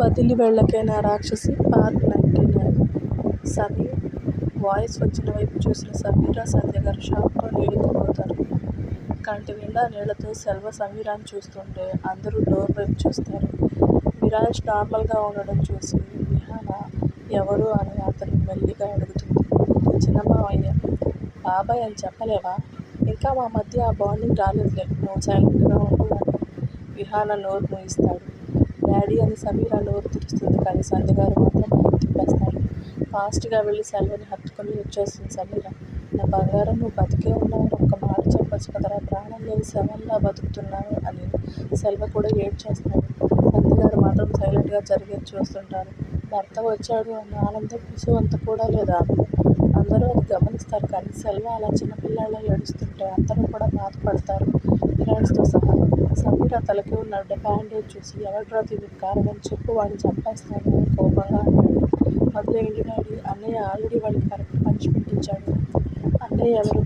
వదిలి వెళ్ళకైన Rakshasi part ninety nine Sameer voice వచ్చిన వైపు చూసిన సమీర సంధ్య గారు షాప్లో నీళ్ళుకుపోతారు కంటి నిండా నీళ్ళతో సెల్వ సమీరాన్ని చూస్తుంటే అందరూ డోర్ వైపు చూస్తారు. విరాజ్ నార్మల్గా ఉండడం చూసి విహాన? ఎవరు? అని అతను మెల్లిగా అడుగుతుంది. చిన్న మావయ్య బాబాయ్ అని చెప్పలేవా? ఇంకా మా మధ్య ఆ బాండింగ్ రాలేదులే. నువ్వు సైలెంట్గా ఉండు విహాన నోరు మూయిస్తాడు. డాడీ అని సమీర నోరు తెరుస్తుంది కానీ సందుగారు మాత్రం నోరు తిప్పేస్తాడు ఫాస్ట్గా వెళ్ళి సెల్వని హత్తుకొని వచ్చేస్తుంది సమీర. నా బంగారం నువ్వు బతికే ఉన్నావు ఒక్క మాట చెప్పచ్చు కదరా ప్రాణం లేని శవంలా బతుకుతున్నావు అని సెల్వ కూడా ఏడ్ చేస్తాడు సంధ్య మాత్రం సైలెంట్గా జరిగేది చూస్తుంటారు. భర్త వచ్చాడు అన్న ఆనందం పిసు అంత కూడా లేదా? అందరూ అది గమనిస్తారు కానీ సెల్వ అలా చిన్నపిల్లల ఏడుస్తుంటే అందరూ కూడా బాధపడతారు. ఫ్రెండ్స్తో సహా సమీర తలకి ఉన్న బ్యాండేజ్ చూసి ఎవడ్రా దీనికి కారణం చెప్పు వాడిని చంపేస్తాను అని కోపంగా అన్నాడు వదిలేయండి డాడీ అన్నయ్య ఆల్రెడీ వాడికి కరెక్ట్ పనిష్మెంట్ ఇచ్చాడు. అన్నయ్య ఎవరు?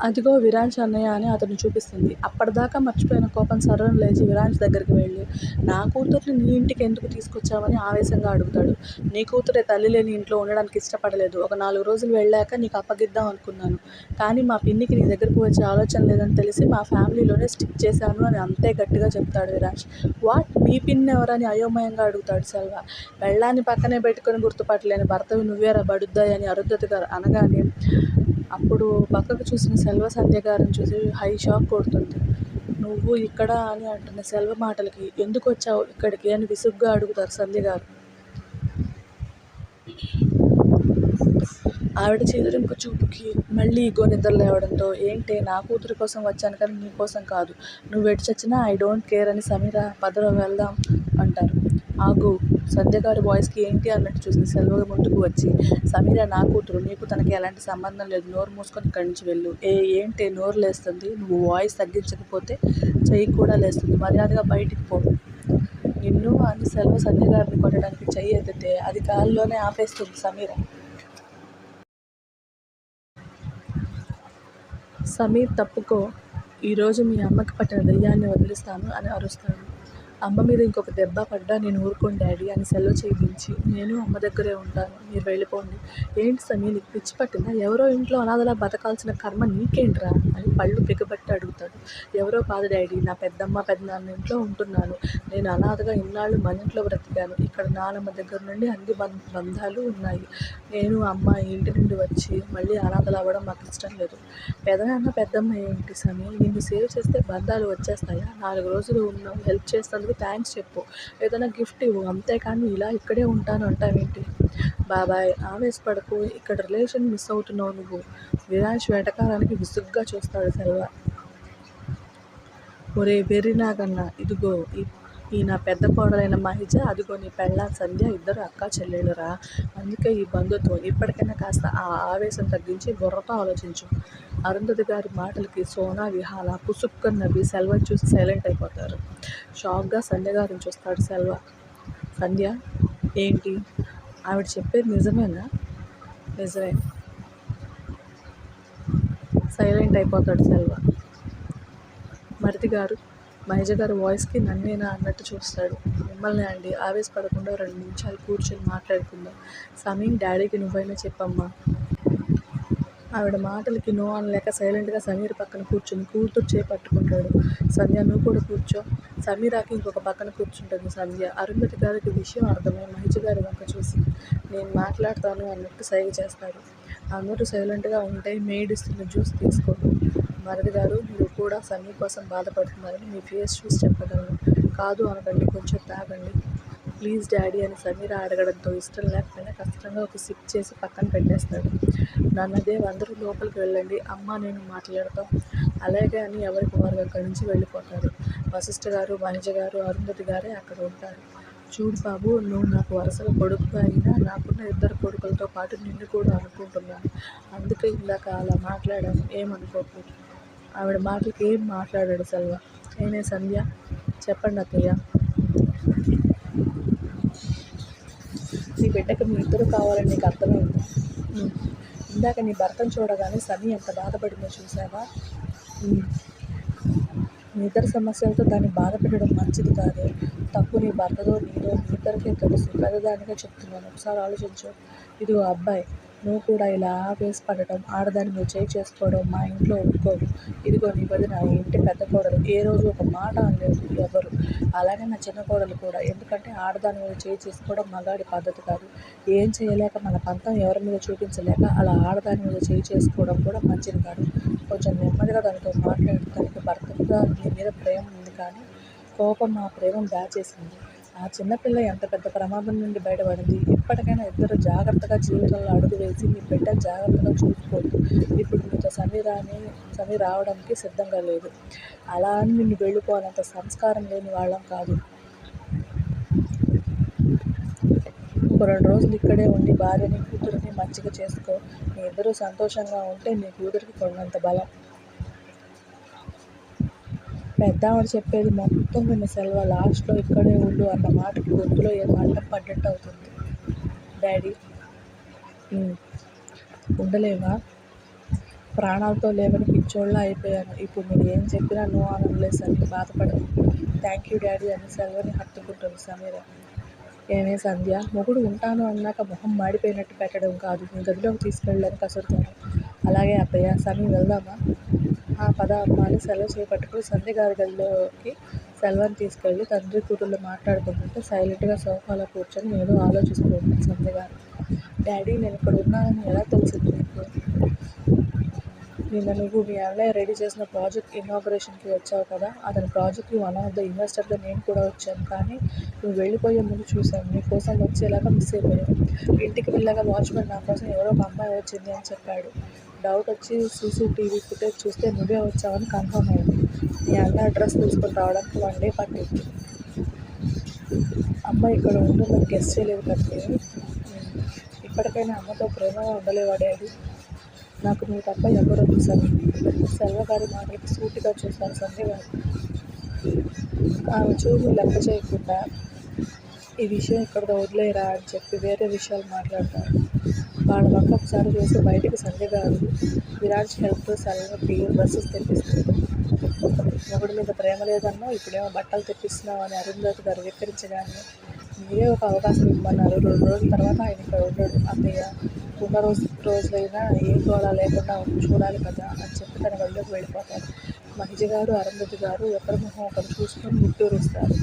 అదిగో విరాంచ్ అన్నయ్య అని అతను చూపిస్తుంది. అప్పటిదాకా మర్చిపోయిన కోపం సర్రం లేచి విరాంచ్ దగ్గరికి వెళ్ళి నా కూతుర్ని నీ ఇంటికి ఎందుకు తీసుకొచ్చావని ఆవేశంగా అడుగుతాడు. నీ కూతురే తల్లి లేని ఇంట్లో ఉండడానికి ఇష్టపడలేదు. ఒక నాలుగు రోజులు వెళ్ళాక నీకు అప్పగిద్దాం అనుకున్నాను. కానీ మా పిన్నికి నీ దగ్గరకు వచ్చే ఆలోచన లేదని తెలిసి మా ఫ్యామిలీలోనే స్టిక్ చేశాను అని అంతే గట్టిగా చెప్తాడు విరాంచ్. వాట్? మీ పిన్ ఎవరని అయోమయంగా అడుగుతాడు సెల్వ. వెళ్ళాన్ని పక్కనే పెట్టుకొని గుర్తుపట్టలేని భర్తవి నువ్వేరా బడుద్దాయని అని గారు అనగానే అప్పుడు పక్కకు చూసిన సెల్వ సంధ్య గారిని చూసి హై షాక్ కొడుతుంది. నువ్వు ఇక్కడ అని అంటున్న సెల్వ మాటలకి ఎందుకు వచ్చావు ఇక్కడికి? అని విసుగ్గా అడుగుతారు సంధ్య గారు. ఆవిడ చేదురింపు చూపుకి మళ్ళీ ఇగో నిద్ర లేవడంతో ఏంటి నా కూతురి కోసం వచ్చాను కానీ నీ కోసం కాదు. నువ్వు ఎటు చచ్చినా ఐ డోంట్ కేర్ అని సమీర పదలో వెళ్దాం అంటారు. ఆగు సంధ్య గారి వాయిస్కి ఏంటి అన్నట్టు చూసింది. సెల్వ ముందుకు వచ్చి సమీర నా కూతురు నీకు తనకి ఎలాంటి సంబంధం లేదు. నోరు మూసుకొని ఇక్కడి నుంచి వెళ్ళు. ఏ ఏంటి? నోరు లేస్తుంది. నువ్వు వాయిస్ తగ్గించకపోతే చెయ్యి కూడా లేస్తుంది. మర్యాదగా బయటికి పో. నిన్ను అని సెల్వ సంధ్య గారిని కొట్టడానికి చెయ్యి ఎత్తితే అది గాల్లోనే ఆపేస్తుంది సమీర. సమీర్ తప్పుకో. ఈరోజు మీ అమ్మకి పట్టిన దెయ్యాన్ని వదిలిస్తాను అని అరుస్తాడు. అమ్మ మీద ఇంకొక దెబ్బ పడ్డా నేను ఊరుకోను డాడీ అని సెలవు చేయించి నేను అమ్మ దగ్గరే ఉంటాను మీరు వెళ్ళిపోండి. ఏంటి సమీ నీకు పిచ్చి పట్టిందా? ఎవరో ఇంట్లో అనాథలా బతకాల్సిన కర్మ నీకేంట్రా? అని పళ్ళు పిగబట్టి అడుగుతాడు. ఎవరో కాదు డాడీ నా పెద్దమ్మ పెద్దనాన్న ఇంట్లో ఉంటున్నాను. నేను అనాథగా ఇన్నాళ్ళు మన ఇంట్లో బ్రతికాను. ఇక్కడ నానమ్మ దగ్గర నుండి అన్ని బంధాలు ఉన్నాయి. నేను అమ్మ ఇంటి నుండి వచ్చి మళ్ళీ అనాథలు అవ్వడం మాకు ఇష్టం లేదు. పెదనాన్న పెద్దమ్మ ఏంటి సమీ? నిన్ను సేవ్ చేస్తే బంధాలు వచ్చేస్తాయా? నాలుగు రోజులు ఉన్నావు హెల్ప్ చేసినందుకు థ్యాంక్స్ చెప్పు. ఏదైనా గిఫ్ట్ ఇవ్వు. అంతేకాని ఇలా ఇక్కడే ఉంటాను అంటావేంటి? బాబాయ్ ఆవేశపడకు. ఇక్కడ రిలేషన్ మిస్ అవుతున్నావు నువ్వు. విరాజ్ వేటకాలానికి విసుగ్గా చూస్తాడు సెల్వ ఒరే వెర్రి నాగన్న ఇదిగో ఈ ఈ నా పెద్ద కోడలైన మహిజ అదిగో నీ పెళ్ళ సంధ్య ఇద్దరు అక్క చెల్లెలురా. అందుకే ఈ బంధుత్వం ఇప్పటికైనా కాస్త ఆ ఆవేశం తగ్గించి బుర్రతో ఆలోచించు. అరుంధతి గారి మాటలకి సోనా విహాల పుసుక్కని నవ్వి సెల్వని చూసి సైలెంట్ అయిపోతారు. షాక్గా సంధ్య గారిని చూస్తాడు సెల్వ. సంధ్య ఏంటి? ఆవిడ చెప్పేది నిజమేనా? నిజమే. సైలెంట్ అయిపోతాడు సెల్వ. మరిది గారు మహేజ గారి వాయిస్కి నన్నేనా అన్నట్టు చూస్తాడు. మిమ్మల్ని అండి ఆవేశపడకుండా రెండు నిమిషాలు కూర్చొని మాట్లాడుకుందాం. సమీం డాడీకి నువ్వైనా చెప్పమ్మా. ఆవిడ మాటలకి నో అనలేక సైలెంట్గా సమీర్ పక్కన కూర్చొని కూతురు చేపట్టుకుంటాడు సంధ్య నువ్వు కూడా కూర్చో. సమీరాకి ఇంకొక పక్కన కూర్చుంటుంది సంధ్య. అరుంధతి గారికి విషయం అర్థమై మహిజ గారి వంక చూసి నేను మాట్లాడతాను అన్నట్టు సైగ చేస్తాడు. అందరూ సైలెంట్గా ఉంటే మేడిస్తున్న జ్యూస్ తీసుకోడు మరడి గారు మీరు కూడా సమీ కోసం బాధపడుతున్నారని మీ ఫేస్ చూసి చెప్పగలను. కాదు అనకండి కొంచెం తాగండి. ప్లీజ్ డాడీ అని సమీర అడగడంతో ఇష్టం లేకపోయినా కష్టంగా ఒక సిప్ చేసి పక్కన పెట్టేస్తాడు. నన్నదేవ్ అందరూ లోపలికి వెళ్ళండి. అమ్మ నేను మాట్లాడతాం. అలాగే అని ఎవరికి వారు అక్కడి నుంచి వెళ్ళిపోతారు వశిష్ఠ గారు వనిజ గారు అరుంధతి గారే అక్కడ ఉంటారు. చూడు బాబు నువ్వు నాకు వరుసగా కొడుకుగా అయినా నాకున్న ఇద్దరు కొడుకులతో పాటు నిన్ను కూడా అనుకుంటున్నాను. అందుకే ఇందాక అలా మాట్లాడాను. ఏమనుకోకు. ఆవిడ మాటలకి ఏం మాట్లాడాడు సెల్వ? నేనే సంధ్య. చెప్పండి అత్తయ్య. నీ బిడ్డకి మీ ఇద్దరు కావాలని నీకు అర్థమైందా. ఇందాక నీ భర్తను చూడగానే సన్నీ ఎంత బాధపడిందో చూసావా. మీ ఇద్దరి సమస్యలతో దాన్ని బాధ పెట్టడం మంచిది కాదు. తప్పు నీ భర్తదో నీదో మీ ఇద్దరికే తెలుసు. పెద్దదానిగా చెప్తున్నాను. ఒకసారి ఆలోచించు. ఇదిగో అబ్బాయి. నువ్వు కూడా ఇలా వేసి పడటం ఆడదాని మీద చేయి చేసుకోవడం మా ఇంట్లో ఒప్పుకోరు ఇదిగో నీ వదిన ఇంటి పెద్ద కోడలు. ఏ రోజు ఒక మాట అనలేదు ఎవరు. అలాగే నా చిన్న కోడలు కూడా. ఎందుకంటే ఆడదాని మీద చేయి చేసుకోవడం మగాడి పద్ధతి కాదు. ఏం చేయలేక మన పంతం ఎవరి మీద చూపించలేక అలా ఆడదాని మీద చేయి చేసుకోవడం కూడా మంచిది కాదు. కొంచెం నెమ్మదిగా దానితో మాట్లాడటానికి భర్తగా నీ మీద ప్రేమ ఉంది కానీ కోపం ఆ ప్రేమను దాచేసింది. ఆ చిన్నపిల్ల ఎంత పెద్ద ప్రమాదం నుండి బయటపడింది? ఇప్పటికైనా ఇద్దరు జాగ్రత్తగా జీవితంలో అడుగు వేసి మీ బిడ్డ జాగ్రత్తగా చూసుకోవద్దు ఇప్పుడు మీతో సమీ రాని సమీ రావడానికి సిద్ధంగా లేదు. అలా అని నిన్ను వెళ్ళిపోవాలంత సంస్కారం లేని వాళ్ళం కాదు. ఒక రెండు రోజులు ఇక్కడే ఉండి భార్యని కూతురిని మంచిగా చేసుకో. మీ ఇద్దరు సంతోషంగా ఉంటే నీ కూతురికి కొన్నంత బలం. పెద్ద చెప్పేది మొత్తం విన్న సెల్వ లాస్ట్లో ఇక్కడే ఉండు అన్న మాటకి గొంతులో ఏదో అడ్డం పడ్డట్టు అవుతుంది. డాడీ ఉండలేవా? ప్రాణాలతో లేవని పిచ్చోళ్ళ అయిపోయాను. ఇప్పుడు మీరు ఏం చెప్పినా నో అనలేదు అని బాధపడదు థ్యాంక్ యూ డాడీ అని సెల్వని హత్తుకుంటుంది సమీర. ఏమే సంధ్య? మొగుడు ఉంటాను అన్నాక మొహం మాడిపోయినట్టు పెట్టడం కాదు. నీ గదిలోకి తీసుకెళ్ళడానికి అసలు అలాగే అబ్బయ్య సమీ వెళ్దామా? ఆ పద అమ్మ సెలవు చేపట్టుకుని సంధ్య గారి గదిలోకి సెల్వని తీసుకెళ్ళి తండ్రి కూతుళ్ళు మాట్లాడుకుంటుంటే సైలెంట్గా సోఫాలో కూర్చొని ఏదో ఆలోచిస్తుంది సంధ్య గారు. డాడీ నేను ఇక్కడ ఉన్నానని ఎలా తెలిసింది నీకు? నిన్న నువ్వు మీ అన్నయ్య రెడీ చేసిన ప్రాజెక్ట్ ఇనాగ్రేషన్కి వచ్చావు కదా అతని ప్రాజెక్ట్కి వన్ ఆఫ్ ద ఇన్వెస్టర్గా నేను కూడా వచ్చాను కానీ నువ్వు వెళ్ళిపోయే ముందు చూశాను నీ కోసం వచ్చేలాగా మిస్ అయిపోయాను. ఇంటికి వెళ్ళాక వాచ్మెన్ నా కోసం ఎవరో ఒక అమ్మాయి వచ్చింది అని చెప్పాడు. డౌట్ వచ్చి సీసీటీవీ ఫుటేజ్ చూస్తే నువ్వే వచ్చావని కన్ఫర్మ్ అయింది. మీ అన్న అడ్రస్ తీసుకొని రావడానికి వన్ డే పట్టింది. అమ్మ ఇక్కడ ఉంటుందని గెస్ట్ చేయలేదు కదా. ఇప్పటికైనా అమ్మతో ప్రేమగా ఉండలేవా నాకు మీ తప్ప ఎవరు సార్ సర్వగారి గారి మాటలకి సూటిగా చూశారు సంధ్య గారు. ఆమె చూపు లెక్క చేయకుండా ఈ విషయం ఇక్కడ వదిలేరా అని చెప్పి వేరే విషయాలు మాట్లాడతారు. వాళ్ళ పక్క ఒకసారి చూసి బయటికి సందిగారు విరాజ్ హెల్ప్తో సెలవుకి డ్రెస్సెస్ తెప్పిస్తుంది. మొగుడి మీద ప్రేమ లేదన్నా ఇప్పుడేమో బట్టలు తెప్పిస్తున్నావు అని అరుంధతి గారు విక్కరించగానే మీరే ఒక అవకాశం ఇవ్వమన్నారు రెండు రోజుల తర్వాత ఆయన ఇక్కడ ఉండడు. అత్తయ్య ఉన్న రోజు రోజులైనా ఏం గోళ లేకుండా చూడాలి కదా అని చెప్పి తన గదిలోకి వెళ్ళిపోతారు మహిజగాడు అరుంధతి గారు ఒకరి మొహం ఒకరు చూసుకొని నిట్టూరుస్తారు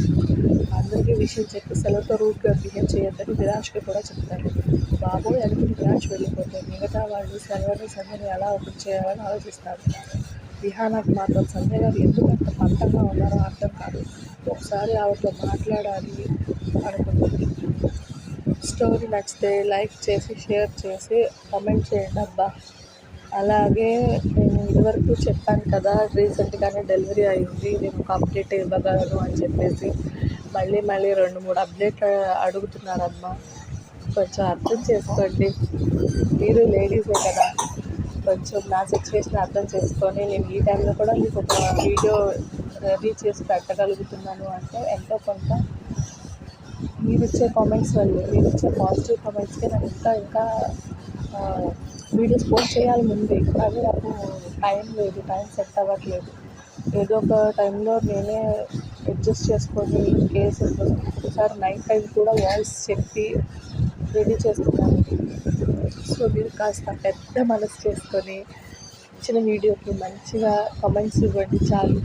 అందరికీ విషయం చెప్పి సెలవుతో రూట్గా బిహేవ్ చేయొద్దని విరాజ్కి కూడా చెప్తారు. బాబోయ్ అనుకుని విరాజ్ వెళ్ళిపోతే మిగతా వాళ్ళు సెలవుని సంధ్యని ఎలా ఓపెన్ చేయాలని ఆలోచిస్తారు. విహానాకి మాత్రం సంజయ్ గారు ఎందుకు అంత పంతంగా ఉన్నారో అర్థం కాదు. ఒకసారి ఆవిడతో మాట్లాడాలి అనుకుంటుంది. స్టోరీ నచ్చితే లైక్ చేసి షేర్ చేసి కామెంట్ చేయండి అబ్బా. అలాగే నేను ఇదివరకు చెప్పాను కదా రీసెంట్గానే డెలివరీ అయింది నేను ఒక అప్డేట్ ఇవ్వగలను అని చెప్పేసి. మళ్ళీ మళ్ళీ రెండు మూడు అప్డేట్ అడుగుతున్నారమ్మా. కొంచెం అర్థం చేసుకోండి. మీరు లేడీసే కదా. కొంచెం నా సిచ్యువేషన్ అర్థం చేసుకొని నేను ఈ టైంలో కూడా మీకు ఒక వీడియో రెడీ చేసి పెట్టగలుగుతున్నాను అంటే ఎంతో కొంత మీరు ఇచ్చే కామెంట్స్ వల్ల మీరు ఇచ్చే పాజిటివ్ కామెంట్స్కి నాకు ఇంకా ఇంకా వీడియోస్ పోస్ట్ చేయాలి ముందే. కానీ నాకు టైం లేదు టైం సెట్ అవ్వట్లేదు. ఏదో ఒక టైంలో నేనే అడ్జస్ట్ చేసుకొని కేసు ఒకసారి నైట్ టైం కూడా వాయిస్ చెప్పి రెడీ చేస్తున్నాను. సో మీరు కాస్త పెద్ద మనసు చేసుకొని ఇచ్చిన వీడియోకి మంచిగా కమెంట్స్ ఇవ్వండి చాలు.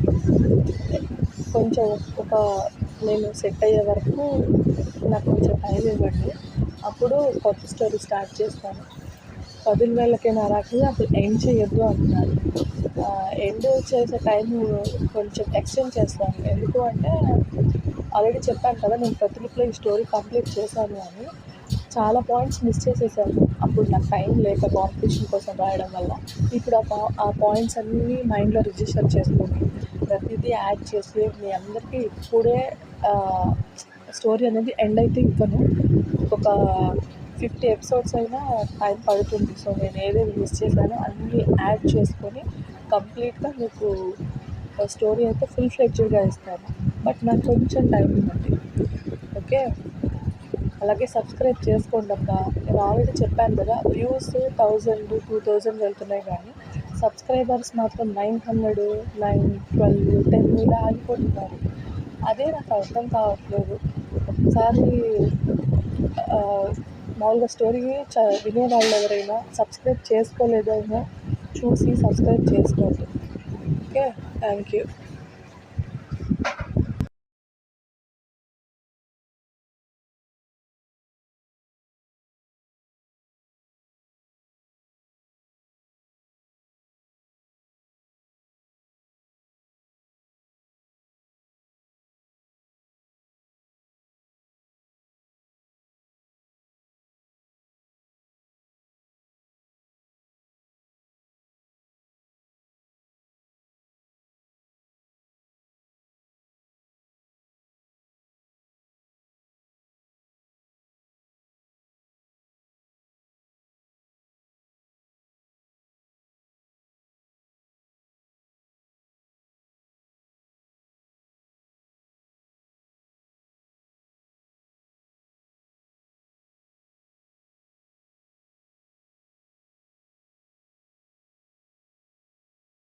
కొంచెం ఒక నేను సెట్ అయ్యే వరకు నాకు కొంచెం టైం ఇవ్వండి. అప్పుడు కొత్త స్టోరీ స్టార్ట్ చేస్తాను. పదుల వేలకైనా రాకుండా అసలు ఎండ్ చేయొద్దు అంటున్నారు. ఎండ్ చేసే టైం కొంచెం ఎక్స్టెండ్ చేస్తాను. ఎందుకు అంటే ఆల్రెడీ చెప్పాను కదా నేను ప్రతిలిపిలో ఈ స్టోరీ కంప్లీట్ చేశాను అని. చాలా పాయింట్స్ మిస్ చేసేసాను. అప్పుడు నాకు టైం లేక కాంపిటీషన్ కోసం రాయడం వల్ల. ఇప్పుడు ఆ పా ఆ పాయింట్స్ అన్నీ మైండ్లో రిజిస్టర్ చేసుకుని ప్రతిదీ యాడ్ చేసి మీ అందరికీ ఇప్పుడే స్టోరీ అనేది ఎండ్ అయితే ఇవ్వను. ఒక ఫిఫ్టీ ఎపిసోడ్స్ అయినా టైం పడుతుంది. సో నేను ఏదేది మిస్ చేశానో అన్నీ యాడ్ చేసుకొని కంప్లీట్గా మీకు స్టోరీ అయితే ఫుల్ ఫ్లెడ్జ్డ్గా ఇస్తాను. బట్ నాకు కొంచెం టైం ఉందండి. ఓకే? అలాగే సబ్స్క్రైబ్ చేసుకోండి అక్క నేను ఆల్రెడీ చెప్పాను కదా వ్యూస్ థౌజండ్ టూ థౌజండ్ వెళ్తున్నాయి కానీ సబ్స్క్రైబర్స్ మాత్రం nine hundred nine twelve ten ఇలా ఆగిపోతున్నారు. అదే నాకు అర్థం కావట్లేదు. ఒకసారి మామూలుగా స్టోరీ చ వినేవాళ్ళు ఎవరైనా సబ్స్క్రైబ్ చేసుకోలేదైనా చూసి సబ్స్క్రైబ్ చేసుకోండి. Okay thank you